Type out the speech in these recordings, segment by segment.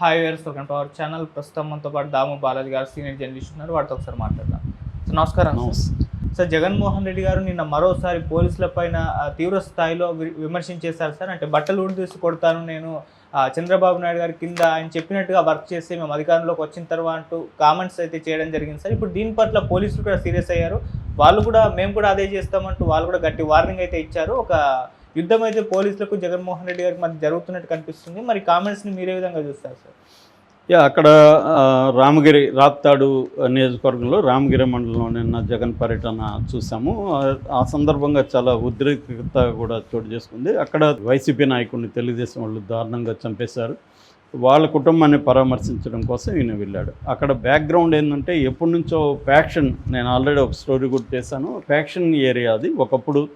Hi viewers welcome to our channel ప్రస్తుతం మనతో పాటు దాము బాలాజీ గారు సీనియర్ జర్నలిస్ట్ ఉన్నారు వాటితో ఒకసారి మాట్లాడదాం. సో నమస్కారం సార్. సార్ జగన్మోహన్ రెడ్డి గారు నిన్న మరోసారి పోలీసుల పైన తీవ్ర స్థాయిలో వి- విమర్శించేశారు సార్. అంటే బట్టలు ఊడి తీసి కొడతాను నేను చంద్రబాబు నాయుడు గారి కింద ఆయన చెప్పినట్టుగా వర్క్ చేసి మేము అధికారంలోకి వచ్చిన తర్వాత అంటూ కామెంట్స్ అయితే చేయడం జరిగింది సార్. ఇప్పుడు దీని పట్ల పోలీసులు కూడా సీరియస్ అయ్యారు. వాళ్ళు కూడా మేము కూడా అదే చేస్తామంటూ వాళ్ళు కూడా గట్టి వార్నింగ్ అయితే ఇచ్చారు. ఒక యుద్ధం అయితే పోలీసులకు జగన్మోహన్ రెడ్డి గారికి మధ్య జరుగుతున్నట్టు కనిపిస్తుంది. మరి కామెంట్స్ని మీరే విధంగా చూస్తారు సార్? యా అక్కడ రామగిరి రాప్తాడు నియోజకవర్గంలో రామగిరి మండలంలో నిన్న జగన్ పర్యటన చూసాము. ఆ- ఆ సందర్భంగా చాలా ఉద్రిక్తత కూడా చోటు చేసుకుంది. అక్కడ వైసీపీ నాయకుడిని తెలుగుదేశం వాళ్ళు దారుణంగా చంపేశారు. వాళ్ళ కుటుంబాన్ని పరామర్శించడం కోసం ఈయన వెళ్ళాడు. అక్కడ బ్యాక్గ్రౌండ్ ఏంటంటే ఎప్పటి నుంచో ఫ్యాక్షన్ నేను ఆల్రెడీ ఒక స్టోరీ కూడా చేశాను. ఫ్యాక్షన్ ఏరియా అది ఒకప్పుడు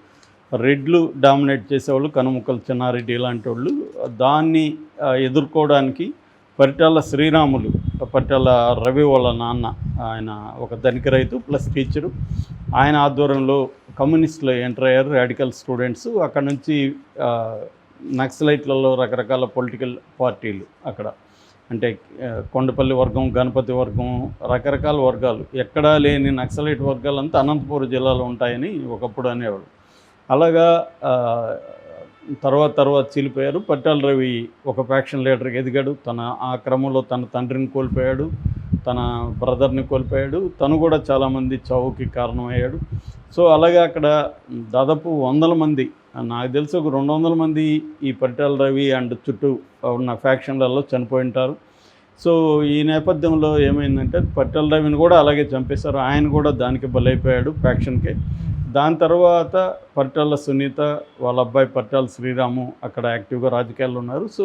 రెడ్లు డామినేట్ చేసేవాళ్ళు కనుముక్కలు చిన్నారెడ్డి ఇలాంటి వాళ్ళు. దాన్ని ఎదుర్కోవడానికి పరిటాల శ్రీరాములు పరిటాల రవి వాళ్ళ నాన్న ఆయన ఒక ధనిక రైతు ప్లస్ టీచరు. ఆయన ఆధ్వర్యంలో కమ్యూనిస్టులు ఎంటర్ అయ్యారు రాడికల్ స్టూడెంట్స్. అక్కడ నుంచి నక్సలైట్లలో రకరకాల పొలిటికల్ పార్టీలు అక్కడ. అంటే కొండపల్లి వర్గం గణపతి వర్గం రకరకాల వర్గాలు. ఎక్కడా లేని నక్సలైట్ వర్గాలంతా అనంతపురం జిల్లాలో ఉంటాయని ఒకప్పుడు అనేవాడు అలాగా తర్వాత తర్వాత చీలిపోయారు. పట్టాల రవి ఒక ఫ్యాక్షన్ లీడర్కి ఎదిగాడు. తన ఆ క్రమంలో తన తండ్రిని కోల్పోయాడు. తన బ్రదర్ని కోల్పోయాడు. తను కూడా చాలామంది చావుకి కారణమయ్యాడు. సో అలాగే అక్కడ దాదాపు వందల మంది నాకు తెలిసి ఒక రెండు వందల మంది ఈ పట్టాల రవి అండ్ చుట్టూ ఉన్న ఫ్యాక్షన్లలో చనిపోయి ఉంటారు. సో ఈ నేపథ్యంలో ఏమైందంటే పట్టాల రవిని కూడా అలాగే చంపేశారు. ఆయన కూడా దానికి బలైపోయాడు ఫ్యాక్షన్కి దాని తర్వాత పట్టాల సునీత వాళ్ళ అబ్బాయి పట్టాల శ్రీరాము అక్కడ యాక్టివ్గా రాజకీయాల్లో ఉన్నారు. సో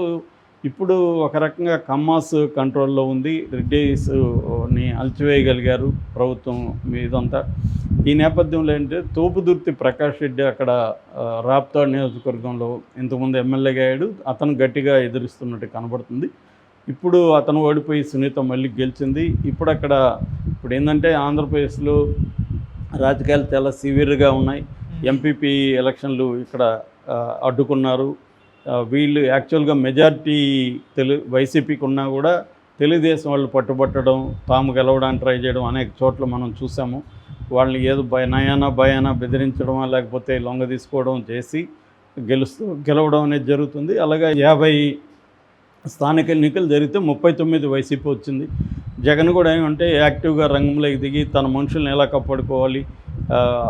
ఇప్పుడు ఒక రకంగా కమ్మాస్ కంట్రోల్లో ఉంది. రెడ్డిస్ని అలచివేయగలిగారు ప్రభుత్వం మీదంతా. ఈ నేపథ్యంలో ఏంటంటే తోపుదుర్తి ప్రకాష్ రెడ్డి అక్కడ రాప్తా నియోజకవర్గంలో ఇంతకుముందు ఎమ్మెల్యేగా అయ్యాడు. అతను గట్టిగా ఎదురిస్తున్నట్టు కనబడుతుంది. ఇప్పుడు అతను ఓడిపోయి సునీత మళ్ళీ గెలిచింది. ఇప్పుడు అక్కడ ఇప్పుడు ఏంటంటే ఆంధ్రప్రదేశ్లో రాజకీయాలు చాలా సివియర్గా ఉన్నాయి. ఎంపీపీ ఎలక్షన్లు ఇక్కడ అడ్డుకున్నారు. వీళ్ళు యాక్చువల్గా మెజారిటీ తెలు వైసీపీకి ఉన్నా కూడా తెలుగుదేశం వాళ్ళు పట్టుబట్టడం తాము గెలవడానికి ట్రై చేయడం అనేక చోట్ల మనం చూసాము. వాళ్ళని ఏదో భయ నయానా భయానా బెదిరించడమా లేకపోతే లొంగ తీసుకోవడం చేసి గెలుస్తూ గెలవడం అనేది జరుగుతుంది. అలాగే యాభై స్థానిక ఎన్నికలు జరిగితే ముప్పై తొమ్మిది వైసీపీ వచ్చింది. జగన్ కూడా ఏమంటే యాక్టివ్గా రంగంలోకి దిగి తన మనుషుల్ని ఎలా కాపాడుకోవాలి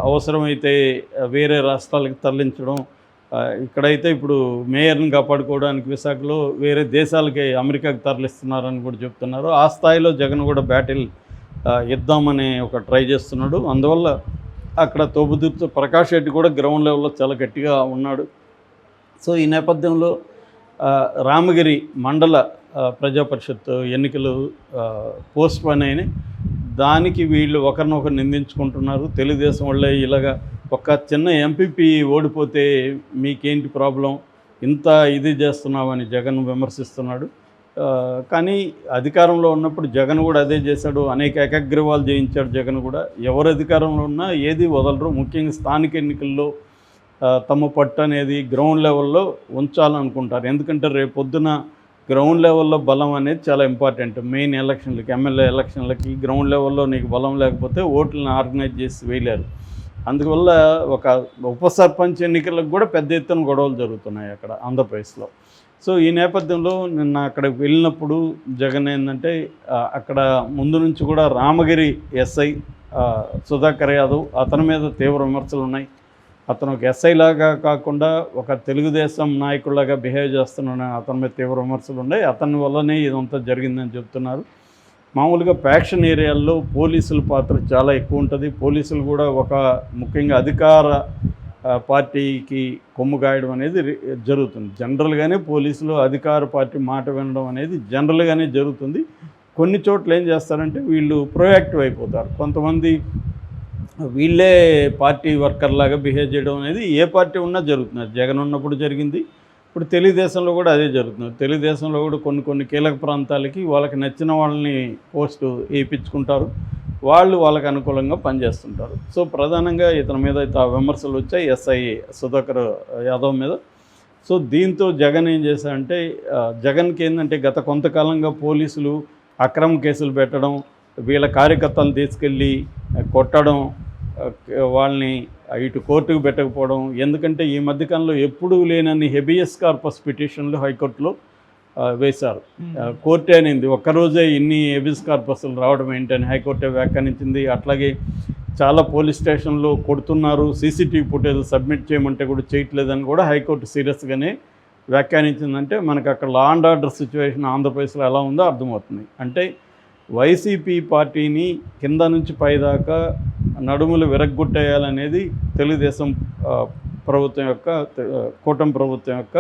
అవసరమైతే వేరే రాష్ట్రాలకు తరలించడం ఇక్కడైతే ఇప్పుడు మేయర్ని కాపాడుకోవడానికి విశాఖలో వేరే దేశాలకి అమెరికాకి తరలిస్తున్నారని కూడా చెప్తున్నారు. ఆ స్థాయిలో జగన్ కూడా బ్యాటిల్ ఇద్దామని ఒక ట్రై చేస్తున్నాడు. అందువల్ల అక్కడ తోబుదుర్తి ప్రకాష్ రెడ్డి కూడా గ్రౌండ్ లెవెల్లో చాలా గట్టిగా ఉన్నాడు. సో ఈ నేపథ్యంలో రామగిరి మండల ప్రజాపరిషత్ ప్రజా పరిషత్ ఎన్నికలు పోస్ట్ పోన్ అయినాయి. దానికి వీళ్ళు ఒకరినొకరు నిందించుకుంటున్నారు. తెలుగుదేశం వాళ్ళే ఇలాగా ఒక చిన్న ఎంపీపీ ఓడిపోతే మీకేంటి ప్రాబ్లం? ఇంత ఇది చేస్తున్నామని జగన్ విమర్శిస్తున్నాడు. కానీ అధికారంలో ఉన్నప్పుడు జగన్ కూడా అదే చేశాడు. అనేక ఏకగ్రీవాలు చేయించాడు జగన్ కూడా. ఎవరు అధికారంలో ఉన్నా ఏది వదలరు. ముఖ్యంగా స్థానిక ఎన్నికల్లో తమ పట్టు అనేది గ్రౌండ్ లెవెల్లో ఉంచాలనుకుంటారు. ఎందుకంటే రేపు పొద్దున గ్రౌండ్ లెవెల్లో బలం అనేది చాలా ఇంపార్టెంట్ మెయిన్ ఎలక్షన్లకి ఎమ్మెల్యే ఎలక్షన్లకి గ్రౌండ్ లెవెల్లో నీకు బలం లేకపోతే ఓట్లను ఆర్గనైజ్ చేసి వేయలేరు. అందువల్ల ఒక ఉప సర్పంచ్ ఎన్నికలకు కూడా పెద్ద ఎత్తున గొడవలు జరుగుతున్నాయి అక్కడ ఆంధ్రప్రదేశ్లో. సో ఈ నేపథ్యంలో నిన్న అక్కడికి వెళ్ళినప్పుడు జగన్ ఏంటంటే అక్కడ ముందు నుంచి కూడా రామగిరి ఎస్ఐ సుధాకర్ యాదవ్ అతని మీద తీవ్ర విమర్శలు ఉన్నాయి. అతను ఒక ఎస్ఐలాగా కాకుండా ఒక తెలుగుదేశం నాయకుడిలాగా బిహేవ్ చేస్తున్నాడని అతని మీద తీవ్ర విమర్శలు ఉన్నాయి. అతని వల్లనే ఇదంతా జరిగిందని చెప్తున్నారు. మామూలుగా ఫ్యాక్షన్ ఏరియాల్లో పోలీసుల పాత్ర చాలా ఎక్కువ ఉంటుంది. పోలీసులు కూడా ఒక ముఖ్యంగా అధికార పార్టీకి కొమ్ము కాయడం అనేది జరుగుతుంది. జనరల్గానే పోలీసులు అధికార పార్టీ మాట వినడం అనేది జనరల్గానే జరుగుతుంది. కొన్ని చోట్ల ఏం చేస్తారంటే వీళ్ళు ప్రొయాక్టివ్ అయిపోతారు. కొంతమంది వీళ్ళే పార్టీ వర్కర్లాగా బిహేవ్ చేయడం అనేది ఏ పార్టీ ఉన్నా జరుగుతుంది జగన్ ఉన్నప్పుడు జరిగింది ఇప్పుడు తెలుగుదేశంలో కూడా అదే జరుగుతుంది తెలుగుదేశంలో కూడా కొన్ని కొన్ని కీలక ప్రాంతాలకి వాళ్ళకి నచ్చిన వాళ్ళని పోస్టు వేయించుకుంటారు. వాళ్ళు వాళ్ళకి అనుకూలంగా పనిచేస్తుంటారు. సో ప్రధానంగా ఇతని మీద విమర్శలు వచ్చాయి ఎస్ఐ సుధాకర్ యాదవ్ మీద. సో దీంతో జగన్ ఏం చేశారంటే జగన్కి ఏంటంటే గత కొంతకాలంగా పోలీసులు అక్రమ కేసులు పెట్టడం వీళ్ళ కార్యకర్తలను తీసుకెళ్ళి కొట్టడం వాళ్ళని ఇటు కోర్టుకు పెట్టకపోవడం ఎందుకంటే ఈ మధ్యకాలంలో ఎప్పుడూ లేనన్ని హెబియస్ కార్పస్ పిటిషన్లు హైకోర్టులో వేశారు. కోర్టే అనింది ఒక్కరోజే ఇన్ని ఎబిస్ కార్పస్లు రావడం ఏంటని హైకోర్టే వ్యాఖ్యానించింది. అట్లాగే చాలా పోలీస్ స్టేషన్లో కొడుతున్నారు సీసీటీవీ ఫుటేజ్ సబ్మిట్ చేయమంటే కూడా చేయట్లేదని కూడా హైకోర్టు సీరియస్గానే వ్యాఖ్యానించిందంటే మనకు అక్కడ లా అండ్ ఆర్డర్ సిచ్యువేషన్ ఆంధ్రప్రదేశ్లో ఎలా ఉందో అర్థమవుతుంది. అంటే వైసీపీ పార్టీని కింద నుంచి పైదాకా నడుములు విరగ్గొట్టేయాలనేది తెలుగుదేశం ప్రభుత్వం యొక్క కూటమి ప్రభుత్వం యొక్క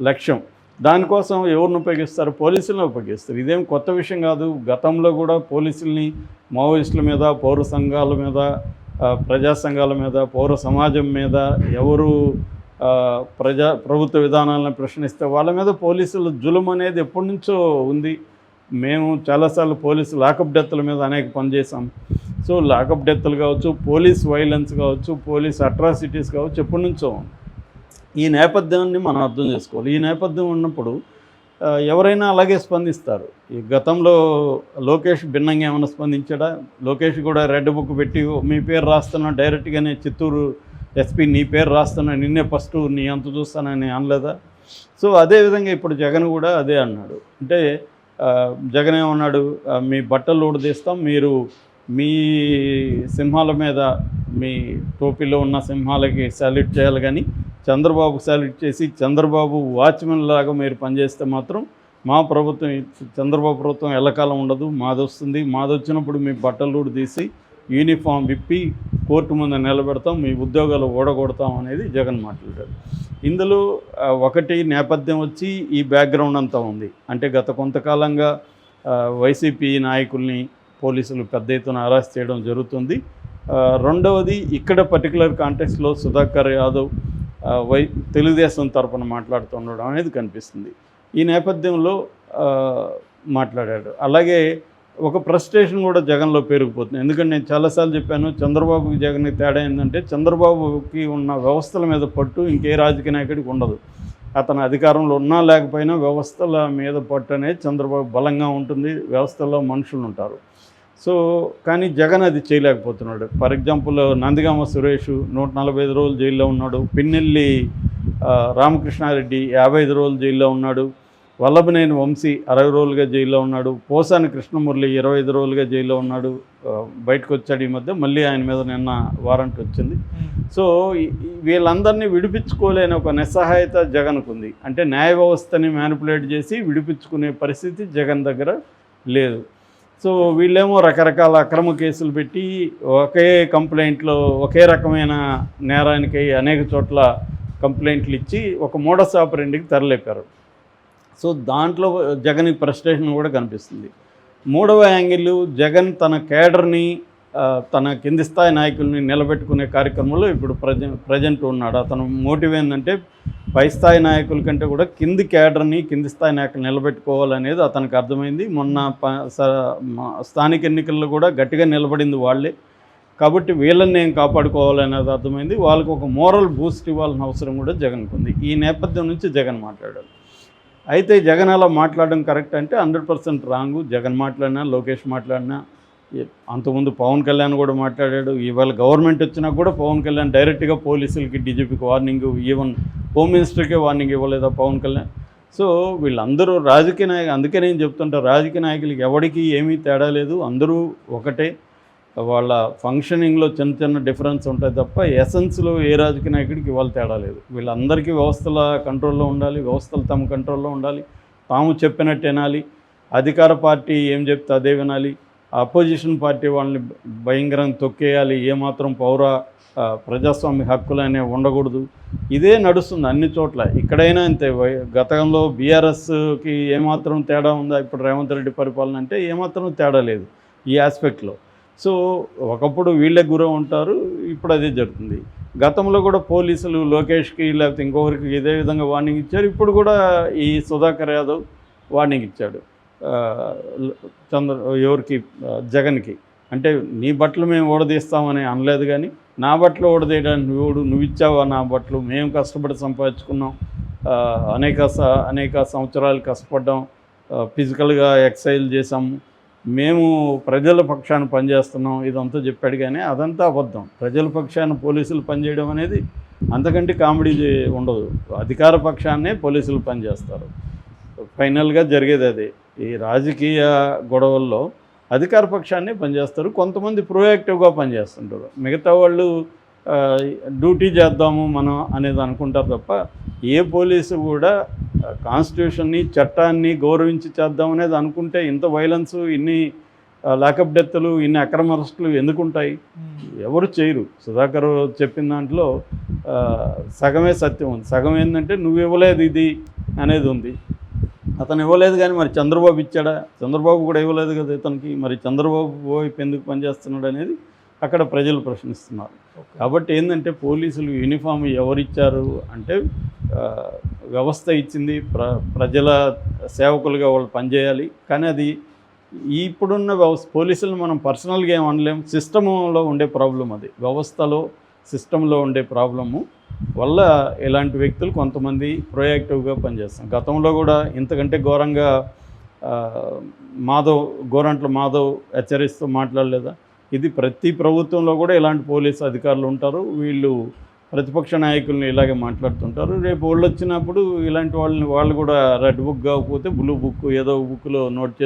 లక్ష్యం. దానికోసం ఎవరిని ఉపయోగిస్తారు? పోలీసులను ఉపయోగిస్తారు. ఇదేం కొత్త విషయం కాదు. గతంలో కూడా పోలీసుల్ని మావోయిస్టుల మీద పౌర సంఘాల మీద ప్రజా సంఘాల మీద పౌర సమాజం మీద ఎవరు ప్రజా ప్రభుత్వ విధానాలను ప్రశ్నిస్తే వాళ్ళ మీద పోలీసులు జులుం అనేది ఎప్పటి నుంచో ఉంది. మేము చాలాసార్లు పోలీసు లాకప్ డెత్ల మీద అనేక పనిచేసాం సో లాకప్ డెత్లు కావచ్చు పోలీస్ వైలెన్స్ కావచ్చు పోలీస్ అట్రాసిటీస్ కావచ్చు ఎప్పటి నుంచో ఈ నేపథ్యాన్ని మనం అర్థం చేసుకోవాలి. ఈ నేపథ్యం ఉన్నప్పుడు ఎవరైనా అలాగే స్పందిస్తారు. ఈ గతంలో లోకేష్ భిన్నంగా ఏమైనా స్పందించాడా? లోకేష్ కూడా రెడ్ బుక్ పెట్టి మీ పేరు రాస్తున్నా డైరెక్ట్గానే చిత్తూరు ఎస్పీ నీ పేరు రాస్తున్నా నిన్నే ఫస్ట్ నీ అంత చూస్తానని అనలేదా? సో అదేవిధంగా ఇప్పుడు జగన్ కూడా అదే అన్నాడు. అంటే జగన్ ఏమన్నాడు మీ బట్టలు ఊడదీస్తాం మీరు మీ సింహాల మీద మీ టోపీలో ఉన్న సింహాలకి సాల్యూట్ చేయాలి కానీ చంద్రబాబు సాల్యూట్ చేసి చంద్రబాబు వాచ్మెన్ లాగా మీరు పనిచేస్తే మాత్రం మా ప్రభుత్వం చంద్రబాబు ప్రభుత్వం ఎల్లకాలం ఉండదు. మాది వస్తుంది. మాది వచ్చినప్పుడు మీ బట్టలు తీసి యూనిఫామ్ విప్పి కోర్టు ముందు నిలబెడతాం మీ ఉద్యోగాలు ఓడగొడతాం అనేది జగన్ మాట్లాడాడు ఇందులో ఒకటి నేపథ్యం వచ్చి ఈ బ్యాక్గ్రౌండ్ అంతా ఉంది. అంటే గత కొంతకాలంగా వైసీపీ నాయకుల్ని పోలీసులు పెద్ద ఎత్తున అరెస్ట్ చేయడం జరుగుతుంది. రెండవది ఇక్కడ పర్టికులర్ కాంటెక్స్లో సుధాకర్ యాదవ్ వై తెలుగుదేశం తరపున మాట్లాడుతుండడం అనేది కనిపిస్తుంది. ఈ నేపథ్యంలో మాట్లాడాడు అలాగే ఒక ఫ్రస్ట్రేషన్ కూడా జగన్లో పెరిగిపోతుంది ఎందుకంటే నేను చాలాసార్లు చెప్పాను చంద్రబాబుకి జగన్కి తేడా ఏంటంటే చంద్రబాబుకి ఉన్న వ్యవస్థల మీద పట్టు ఇంకే రాజకీయ నాయకుడికి ఉండదు. అతను అధికారంలో ఉన్నా లేకపోయినా వ్యవస్థల మీద పట్టు అనేది చంద్రబాబు బలంగా ఉంటుంది వ్యవస్థల్లో మనుషులు ఉంటారు. సో కానీ జగన్ అది చేయలేకపోతున్నాడు. ఫర్ ఎగ్జాంపుల్ నందిగామ సురేష్ నూట నలభై ఐదు రోజులు జైల్లో ఉన్నాడు. పిన్నెల్లి రామకృష్ణారెడ్డి యాభై ఐదు రోజులు జైల్లో ఉన్నాడు. వల్లభనేని వంశీ అరవై రోజులుగా జైల్లో ఉన్నాడు. పోసాని కృష్ణమురళి ఇరవై ఐదు రోజులుగా జైల్లో ఉన్నాడు. బయటకు వచ్చాడు ఈ మధ్య. మళ్ళీ ఆయన మీద నిన్న వారంట్ వచ్చింది. సో వీళ్ళందరినీ విడిపించుకోలేని ఒక నిస్సహాయత జగన్కు ఉంది. అంటే న్యాయ వ్యవస్థని మ్యానిపులేట్ చేసి విడిపించుకునే పరిస్థితి జగన్ దగ్గర లేదు. సో వీళ్ళేమో రకరకాల అక్రమ కేసులు పెట్టి ఒకే కంప్లైంట్లో ఒకే రకమైన నేరానికి అనేక చోట్ల కంప్లైంట్లు ఇచ్చి ఒక మోడస్ ఆపరెంట్కి తెరలేపారు. సో దాంట్లో జగన్ ఫ్రస్ట్రేషన్ కూడా కనిపిస్తుంది. మూడవ యాంగిల్ జగన్ తన కేడర్ని తన కింది స్థాయి నాయకుల్ని నిలబెట్టుకునే కార్యక్రమంలో ఇప్పుడు ప్రజ ప్రజెంట్ ఉన్నాడు. అతను మోటివ్ ఏంటంటే పై స్థాయి నాయకుల కంటే కూడా కింది కేడర్ని కింది స్థాయి నాయకులు నిలబెట్టుకోవాలనేది అతనికి అర్థమైంది. మొన్న స్థానిక ఎన్నికల్లో కూడా గట్టిగా నిలబడింది వాళ్ళే. కాబట్టి వీళ్ళని నేను కాపాడుకోవాలనేది అర్థమైంది. వాళ్ళకు ఒక మోరల్ బూస్ట్ ఇవ్వాల్సిన అవసరం కూడా జగన్కు ఉంది. ఈ నేపథ్యం నుంచి జగన్ మాట్లాడాడు అయితే జగన్ అలా మాట్లాడడం కరెక్ట్ అంటే హండ్రెడ్ పర్సెంట్ రాంగు. జగన్ మాట్లాడినా లోకేష్ మాట్లాడినా అంతకుముందు పవన్ కళ్యాణ్ కూడా మాట్లాడాడు. ఇవాళ గవర్నమెంట్ వచ్చినా కూడా పవన్ కళ్యాణ్ డైరెక్ట్గా పోలీసులకి డీజీపీకి వార్నింగ్ ఈవెన్ హోమ్ మినిస్టర్కే వార్నింగ్ ఇవ్వలేదా పవన్ కళ్యాణ్? సో వీళ్ళందరూ రాజకీయ నాయకులు అందుకే నేను చెప్తుంటా రాజకీయ నాయకులకి ఎవరికి ఏమీ తేడా లేదు. అందరూ ఒకటే. వాళ్ళ ఫంక్షనింగ్లో చిన్న చిన్న డిఫరెన్స్ ఉంటాయి తప్ప ఎసెన్స్లో ఏ రాజకీయ నాయకుడికి ఇవాళ తేడా లేదు. వీళ్ళందరికీ వ్యవస్థల కంట్రోల్లో ఉండాలి వ్యవస్థలు తమ కంట్రోల్లో ఉండాలి తాము చెప్పినట్టు వినాలి అధికార పార్టీ ఏం చెప్తే అదే వినాలి అపోజిషన్ పార్టీ వాళ్ళని భయంకరంగా తొక్కేయాలి ఏమాత్రం పౌర ప్రజాస్వామ్య హక్కులు అనేవి ఉండకూడదు. ఇదే నడుస్తుంది అన్ని చోట్ల. ఇక్కడైనా అంతే గతంలో బీఆర్ఎస్కి ఏమాత్రం తేడా ఉందా ఇప్పుడు రేవంత్ రెడ్డి పరిపాలన అంటే ఏమాత్రం తేడా లేదు ఈ ఆస్పెక్ట్లో సో ఒకప్పుడు వీళ్ళే గురవు ఉంటారు ఇప్పుడు అదే జరుగుతుంది. గతంలో కూడా పోలీసులు లోకేష్కి లేకపోతే ఇంకొకరికి ఇదే విధంగా వార్నింగ్ ఇచ్చారు. ఇప్పుడు కూడా ఈ సుధాకర్ యాదవ్ వార్నింగ్ ఇచ్చాడు. చంద్ర ఎవరికి? జగన్కి. అంటే నీ బట్టలు మేము ఓడదీస్తామని అనలేదు కానీ నా బట్టలు ఓడదీయడానికి నువ్వు నువ్వు ఇచ్చావా నా బట్టలు? మేము కష్టపడి సంపాదించుకున్నాం. అనేక స- అనేక సంవత్సరాలు కష్టపడ్డాం. ఫిజికల్గా ఎక్సైజ్ చేసాము మేము ప్రజల పక్షాన పనిచేస్తున్నాం ఇదంతా చెప్పాడు కానీ అదంతా అబద్ధం. ప్రజల పక్షాన పోలీసులు పనిచేయడం అనేది అంతకంటే కామెడీ ఉండదు. అధికార పక్షాన్నే పోలీసులు పనిచేస్తారు. ఫైనల్గా జరిగేది అది. ఈ రాజకీయ గొడవల్లో అధికార పక్షాన్నే పనిచేస్తారు. కొంతమంది ప్రోయాక్టివ్గా పనిచేస్తుంటారు. మిగతా వాళ్ళు డ్యూటీ చేద్దాము మనం అనేది అనుకుంటారు తప్ప ఏ పోలీసు కూడా కాన్స్టిట్యూషన్ని చట్టాన్ని గౌరవించి చేద్దాం అనేది అనుకుంటే ఇంత వైలెన్స్ ఇన్ని లాకప్ డెత్లు ఇన్ని అక్రమ అరెస్టులు ఎందుకు ఉంటాయి? ఎవరు చేయరు. సుధాకర్ చెప్పిన దాంట్లో సగమే సత్యం ఉంది. సగం ఏంటంటే నువ్వు ఇవ్వలేదు ఇది అనేది ఉంది. అతను ఇవ్వలేదు కానీ మరి చంద్రబాబు ఇచ్చాడా? చంద్రబాబు కూడా ఇవ్వలేదు కదా ఇతనికి. మరి చంద్రబాబు వైపు ఎందుకు పనిచేస్తున్నాడు అనేది అక్కడ ప్రజలు ప్రశ్నిస్తున్నారు. కాబట్టి ఏంటంటే పోలీసులు యూనిఫామ్ ఎవరిచ్చారు అంటే వ్యవస్థ ఇచ్చింది ప్ర ప్రజల సేవకులుగా వాళ్ళు పనిచేయాలి. కానీ అది ఇప్పుడున్న వ్యవస్థ పోలీసులు మనం పర్సనల్గా ఏం అనలేం. సిస్టంలో ఉండే ప్రాబ్లం అది. వ్యవస్థలో సిస్టంలో ఉండే ప్రాబ్లము వల్ల ఇలాంటి వ్యక్తులు కొంతమంది ప్రొయాక్టివ్గా పనిచేస్తాం గతంలో కూడా ఇంతకంటే ఘోరంగా మాధవ్ గోరంట్ల మాధవ్ హెచ్చరిస్తూ మాట్లాడలేదా? ఇది ప్రతి ప్రభుత్వంలో కూడా ఇలాంటి పోలీసు అధికారులు ఉంటారు. వీళ్ళు ప్రతిపక్ష నాయకుల్ని ఇలాగే మాట్లాడుతుంటారు. రేపు వాళ్ళు వచ్చినప్పుడు ఇలాంటి వాళ్ళని వాళ్ళు కూడా రెడ్ బుక్ కాకపోతే బ్లూ బుక్ ఏదో బుక్లో నోట్ చేసి